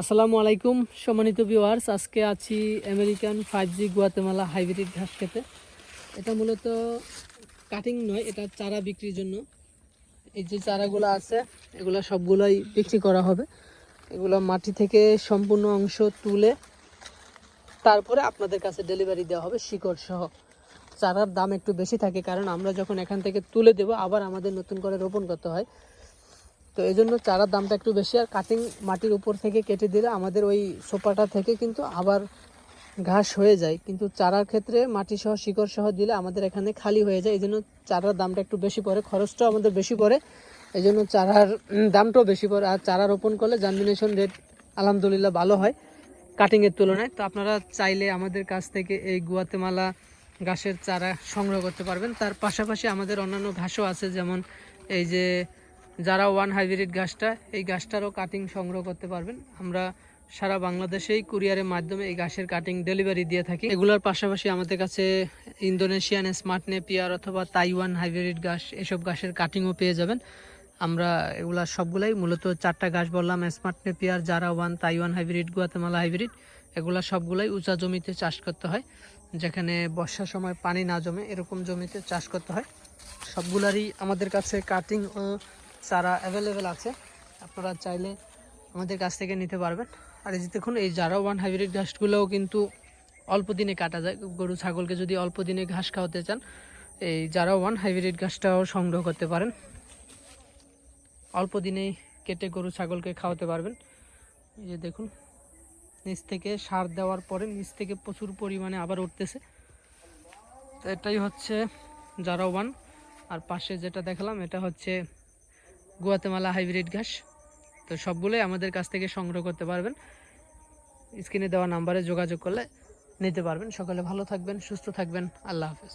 আসসালামু আলাইকুম, সম্মানিত ভিউয়ার্স আজকে আছি American five G Guatemala hybrid ঘাস খেতে। এটা মূলত কাটিং নয়, এটা চারা বিক্রির জন্য। এই যে চারাগুলো আছে, এগুলো সবগুলোই বিক্রি করা হবে। এগুলো মাটি থেকে সম্পূর্ণ অংশ তুলে তারপরে আপনাদের কাছে ডেলিভারি দেওয়া হবে শিকড় সহ। চারার দাম একটু বেশি থাকে, কারণ আমরা যখন এখান থেকে তুলে দেব, আবার আমাদের নতুন করে রোপণ করতে হয়। তো এই জন্য চারার দামটা একটু বেশি। আর কাটিং মাটির উপর থেকে কেটে দিলে আমাদের ওই সোপাটা থেকে কিন্তু আবার ঘাস হয়ে যায়। কিন্তু চারার ক্ষেত্রে মাটি সহ শিকড় সহ দিলে আমাদের এখানে খালি হয়ে যায়। এই জন্য চারার দামটা একটু বেশি পড়ে, খরচটাও আমাদের বেশি পড়ে। এই জন্য চারার দামটাও বেশি পড়ে। আর চারা রোপণ করলে জার্মিনেশন রেট আলহামদুলিল্লাহ ভালো হয় কাটিংয়ের তুলনায়। তো আপনারা চাইলে আমাদের কাছ থেকে এই গুয়াতেমালা ঘাসের চারা সংগ্রহ করতে পারবেন। তার পাশাপাশি আমাদের অন্যান্য ঘাসও আছে, যেমন এই যে যারা ওয়ান হাইব্রিড গাছটা, এই গাছটারও কাটিং সংগ্রহ করতে পারবেন। আমরা সারা বাংলাদেশেই কুরিয়ারের মাধ্যমে এই গাছের কাটিং ডেলিভারি দিয়ে থাকি। এগুলোর পাশাপাশি আমাদের কাছে ইন্দোনেশিয়ান স্মার্ট নেপিয়ার অথবা তাইওয়ান হাইব্রিড গাছ, এসব গাছের কাটিংও পেয়ে যাবেন। আমরা এগুলা সবগুলাই মূলত চারটা গাছ বললাম স্মার্ট নেপিয়ার যারা one Taiwan hybrid Guatemala hybrid এগুলা সবগুলাই উঁচা জমিতে চাষ করতে হয়। যেখানে বর্ষার সময় পানি না জমে এরকম জমিতে চাষ করতে হয়। সবগুলারই আমাদের কাছে কাটিং ও চারা অ্যাভেলেবেল আছে। আপনারা চাইলে আমাদের কাছ থেকে নিতে পারবেন। আর এই যে দেখুন, এই যারা ওয়ান হাইব্রিড ঘাসগুলোও কিন্তু অল্প দিনে কাটা যায়। গরু, ছাগলকে যদি অল্প দিনে ঘাস খাওয়াতে চান, এই যারা ওয়ান হাইব্রিড ঘাসটাও সংগ্রহ করতে পারেন। অল্প দিনেই কেটে গরু, ছাগলকে খাওয়াতে পারবেন। এই যে দেখুন, নিচ থেকে সার দেওয়ার পরে নিচ থেকে প্রচুর পরিমাণে আবার উঠতেছে। তো এটাই হচ্ছে জারা ওয়ান আর পাশে যেটা দেখালাম, এটা হচ্ছে গুয়াতেমালা হাইব্রিড ঘাস। তো সবগুলোই আমাদের কাছ থেকে সংগ্রহ করতে পারবেন। স্ক্রিনে দেওয়া নাম্বারে যোগাযোগ করলে নিতে পারবেন। সকালে ভালো থাকবেন, সুস্থ থাকবেন। আল্লাহ হাফেজ।